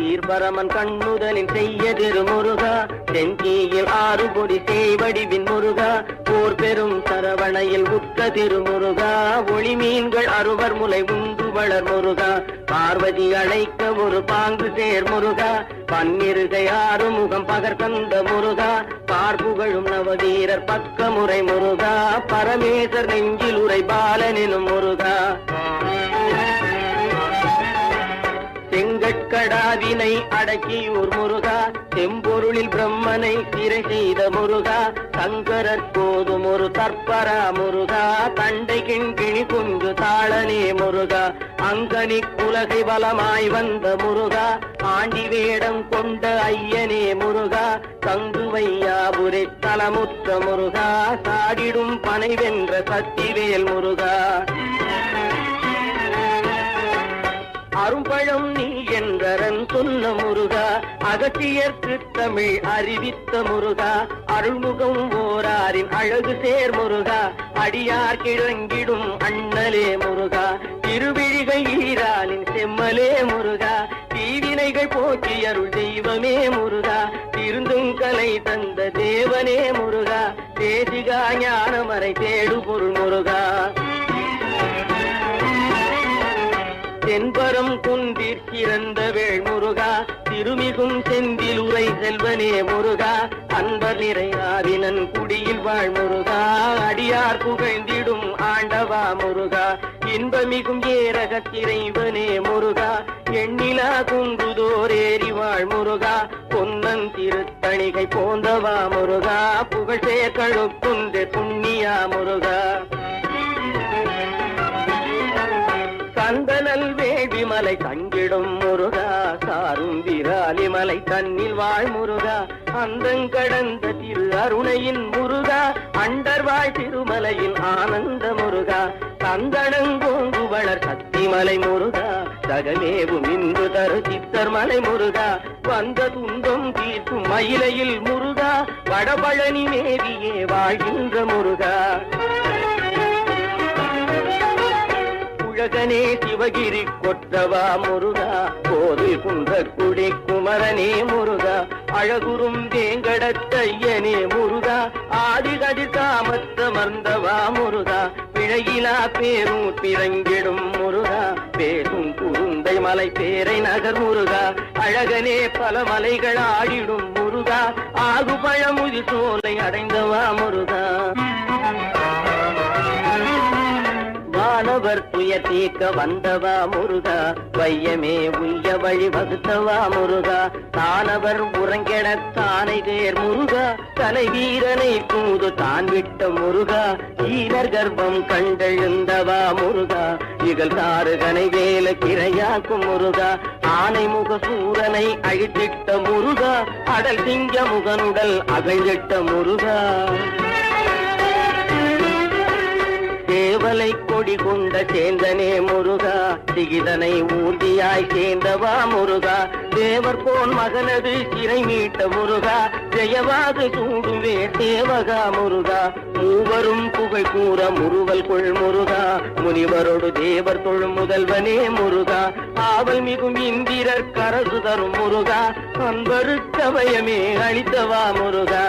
சீர்பரமன் கண்ணுதலின் செய்யதிரு முருகா தென்கீயில் ஆறு பொடி செய்வடிவின் முருகா போர் பெரும் சரவணையில் உட்க திருமுருகா ஒளி மீன்கள் அறுவர் முலை உண்டு வளர் முருகா பார்வதி அழைக்க ஒரு பாங்கு சேர் முருகா பன்னிருகை ஆறு முகம் பகர்கந்த முருகா பார்ப்புகழும் நவதீரர் பக்க முறை முருகா பரமேசர் நெஞ்சில் உரை பாலனினும் முருகா. செங்கட்கடாவினை அடக்கியூர் முருகா செம்பொருளில் பிரம்மனை திரை செய்த முருகா சங்கரர் போதும் ஒரு தற்பரா முருகா தண்டை கிண்கிணி குஞ்சு தாளனே முருகா அங்கனி குலகை பலமாய் வந்த முருகா ஆண்டி வேடம் கொண்ட ஐயனே முருகா தங்குவையாபுரை தலமுத்த முருகா சாடிடும் பனை வென்ற சத்திவேல் முருகா. அரும்பழம் நீ என்றரன் சொன்ன முருகா அகத்தியர்க்கு தமிழ் அறிவித்த முருகா. அருள்முகம் ஓராரின் அழகு சேர் முருகா அடியார் கிழங்கிடும் அண்ணலே முருகா. திருவிழிகை ஈராலின் செம்மலே முருகா. தீவினைகள் போக்கி அருள் தெய்வமே முருகா. திருந்தும் கலை தந்த தேவனே முருகா. தேசிகா ஞானமறை தேடு பொருள் முருகா. தென்பரம் குன்றிற் சிறந்த வேள் முருகா திருமிகும் செந்தில் உரை செல்வனே முருகா அன்பர் நிறையாதினன் குடியில் வாழ் முருகா அடியார் புகழ்ந்திடும் ஆண்டவா முருகா இன்பமிகும் ஏரக இறைவனே முருகா எண்ணிலா குன்றுதோர் ஏறி வாழ் முருகா பொன்னன் திருத்தணிகை போந்தவா முருகா புகழ் சேர்க்கழுக்குன்ற புண்ணியா முருகா. மலை தங்கிடும் முருகா சாரும் விராலி மலை தன்னில் வாழ் முருகா அந்தங்கடந்த திரு அருணையின் முருகா அண்டர்வாய் திருமலையின் ஆனந்த முருகா தந்தனங்கோங்கு வளர் சக்திமலை முருகா தகமேவும் இன்று தரு சித்தர் மலை முருகா வந்த துன்பம் தீர்க்கும் மயிலையில் முருகா வடபழனி மேவியே வாழ்கின்ற முருகா. உலகனே சிவகிரி கொற்றவா முருகா? கோவில் குன்றக்குடி குமரனே முருகா? அழகுறும் தேங்கடத்தையனே முருகா? ஆதிகதி காமத்தமர்ந்தவா முருகா? பிழையிலா பேரும் பிறங்கிடும் முருகா? பேரும் குருந்தை மலை பேரை நகர் முருகா? அழகனே பல மலைகள் ஆடிடும் முருகா? ஆகு பழமுதி சோலை அடைந்தவா முருகா? வானவர் துய தீர்க்க வந்தவா முருகா? வையமே உய்ய வழி வகுத்தவா முருகா? தானவர் உறங்கெட தானை தேர் முருகா? தலை வீரனை கூது தான் விட்ட முருகா? ஈனர் கர்ப்பம் கண்டெழுந்தவா முருகா? இகழ் தாருகனை வேல கிரையாக்கும் முருகா? ஆனை முக சூரனை அழித்திட்ட முருகா? அடல் திங்க முகனுடல் அகழ்ந்திட்ட முருகா? சேவலை கொடி கொண்ட சேந்தனே முருகா சிகிதனை ஊர்தியாய் சேர்ந்தவா முருகா. தேவர் போன் மகனது சிறை மீட்ட முருகா ஜெயவாது சூடுவே தேவகா முருகா. மூவரும் புகழ் கூற முறுவல் கொள் முருகா முனிவரோடு தேவர் தொழும் முதல்வனே முருகா. ஆவல் மிகும் இந்திரர் கரசு தரும் முருகா அன்பருக்கவயமே அளித்தவா முருகா.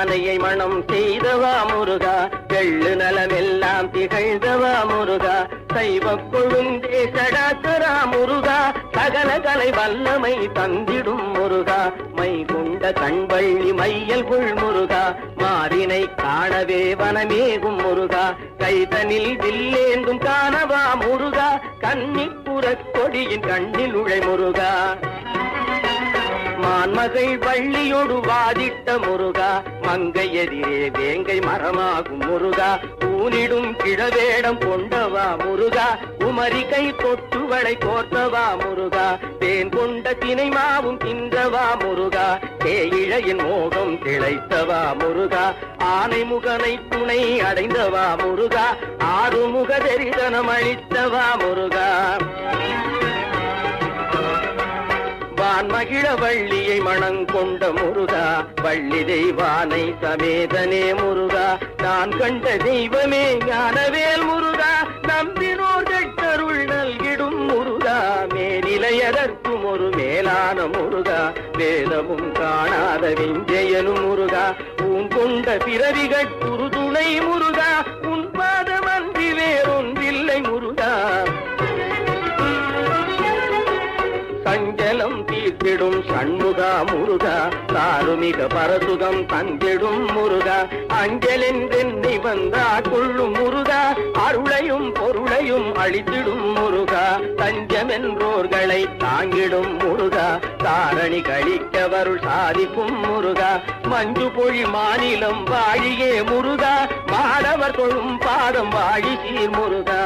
தெய்வ யானையை மனம் செய்தவா முருகா? எள்ளு நலமெல்லாம் திகழ்ந்தவா முருகா? சைவ கொழுந்தே சடாசரா முருகா? சகல கலை வல்லமை தந்திடும் முருகா. மை கொண்ட கண்வள்ளி மையல் கொள் முருகா. மாறினை காணவே வனமேகும் முருகா. கைதனில் வில்லேந்தும் காணவா முருகா? கன்னிப்புற கொடியின் கண்ணில் உழை முருகா. மான்மகள் வள்ளியோடு வாதிட்ட முருகா மங்கை எதிரே வேங்கை மரமாகும் முருகா ஊனிடும் கிழவேடம் கொண்டவா முருகா உமரி கை கொட்டுவளை கோர்த்தவா முருகா தேன் கொண்ட தினை மாவும் தின்றவா முருகா தேயிழையின் மோகம் திளைத்தவா முருகா ஆனை முகனை துணை அடைந்தவா முருகா ஆறுமுக தரிசனம் அளித்தவா முருகா. நான் மகிழ வள்ளியை மணங்கொண்ட முருகா வள்ளி தெய்வானை சமேதனே முருகா. நான் கண்ட தெய்வமே ஞானவேல் முருகா நம்பினோர் கட்டருள் நல்கிடும் முருகா. எதற்கும் ஒரு மேலான முருகா வேதமும் காணாத விஞ்சயனும் முருகா. உன் பிறவிகள் துணை முருகா சண்முகா முருகா தாருமிக பரசுகம் தந்திடும் முருகா அஞ்சலென்றெண்ணி வந்தா கொள்ளும் முருகா அருளையும் பொருளையும் அழித்திடும் முருகா தஞ்சமென்றோர்களை தாங்கிடும் முருகா தாரணி கழிக்கவருள் சாதிக்கும் முருகா மஞ்சு பொழி மாநிலம் வாழியே முருகா மாணவர் தொழும் பாதம் வாழி சீர் முருகா